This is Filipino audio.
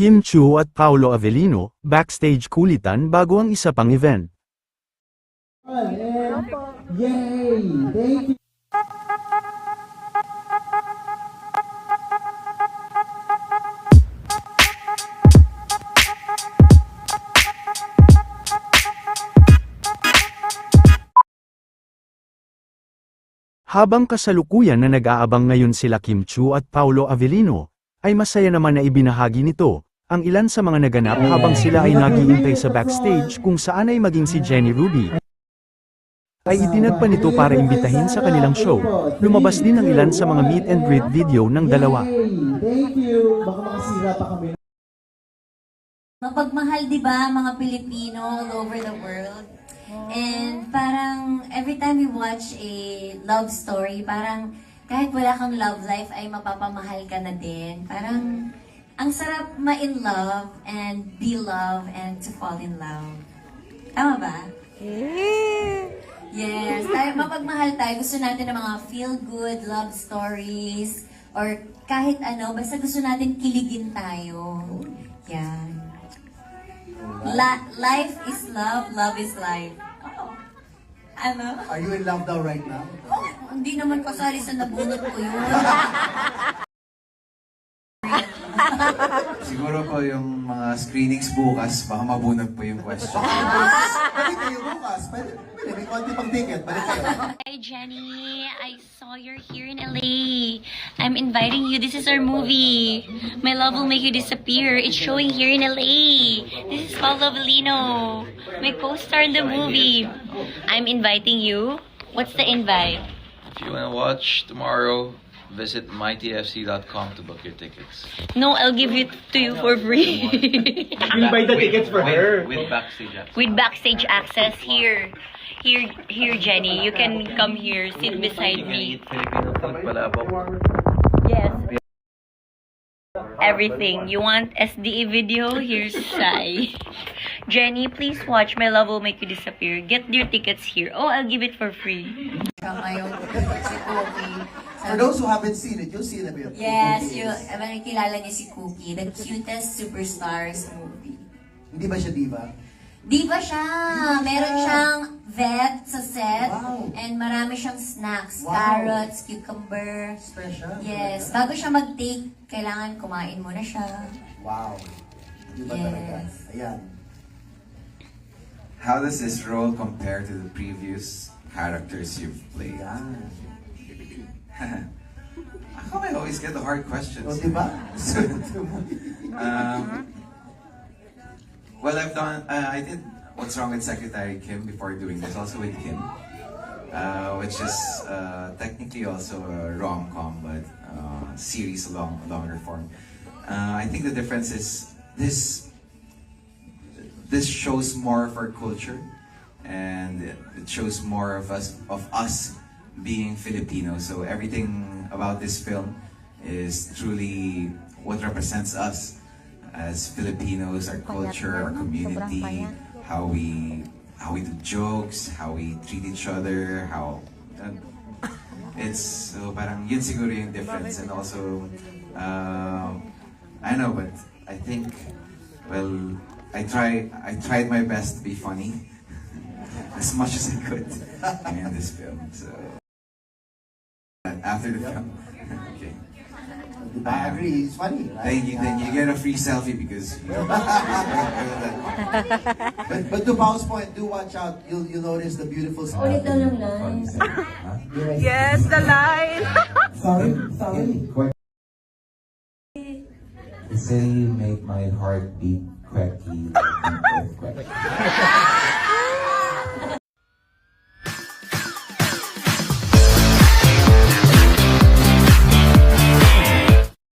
Kim Chu at Paolo Avellino, backstage kulitan bago ang isa pang event. Yay! Thank you. Habang kasalukuyan na nag-aabang ngayon sila Kim Chu at Paolo Avellino, ay masaya naman na ibinahagi nito, ang ilan sa mga naganap habang sila ay naghihintay sa backstage kung saan ay maging si Jenny Ruby. Ay itinagpa nito para imbitahin sa kanilang show, lumabas din ang ilan sa mga meet and greet video ng dalawa. Thank you. Baka makasira pa kami. Mapagmahal, di ba, mga Pilipino all over the world. And parang every time we watch a love story, parang kahit wala kang love life ay mapapamahal ka na din. Parang ang sarap ma-in love and be love and to fall in love. Tama ba? Yes, tayo, mapagmahal tayo. Gusto natin ng mga feel-good love stories or kahit ano, basta gusto natin kiligin tayo. Yan. La- life is love, love is life. Oo. Ano? Are you in love now right now? Oh, hindi naman kasali sa nabunot ko yun. Siguro po yung mga screenings bukas, baka mabunag po yung question. Pwede kayo bukas. Pwede, pwede. May konti pang ticket. Balik kayo. Hi Jenny, I saw you're here in LA. I'm inviting you. This is our movie. My love will make you disappear. It's showing here in LA. This is Paolo Avellino, my co-star in the movie. I'm inviting you. What's the invite? If you want to watch tomorrow, visit mightyfc.com to book your tickets. No, I'll give it to you for free. You buy the tickets for her. With backstage access. With backstage access here. Here, here, Jenny. You can come here, sit beside me. Yes. Everything. You want SDE video? Here's Sai. Jenny, please watch My Love Will Make You Disappear. Get your tickets here. Oh, I'll give it for free. Ngayon, si Cookie. For those who haven't seen it, you'll see it a bit. Yes, eh, kilala niyo si Cookie, the cutest superstar sa movie. Hindi ba siya diva? Di ba siya? Meron siyang vet sa set. Wow. And marami siyang snacks. Wow. Carrots, cucumber. Special. Yes. Bago siya mag-take, kailangan kumain muna siya. Wow. Diba Yes. talaga? Ayan. How does this role compare to the previous characters you've played? Ayan. How come I always get the hard questions? O, diba? um, well, I've done, uh, I did What's Wrong with Secretary Kim before doing this, also with Kim, uh, which is uh, technically also a rom-com, but uh, series long, longer form. Uh, I think the difference is this this shows more of our culture, and it, it shows more of us of us being Filipino. So everything about this film is truly what represents us as Filipinos, our culture, our community, how we how we do jokes, how we treat each other, how uh, it's so parang yun siguro yung difference. And also uh, I know but I think well I try I tried my best to be funny as much as I could in this film so. After the film okay. Diba? I agree. It's funny, right? then you then you get a free selfie because you But, but to Paul's point, do watch out. You'll, you'll notice the beautiful... Ulit daw ng lines. Yes, the line. Sorry, sorry. The city make my heart beat quacky like an earthquake.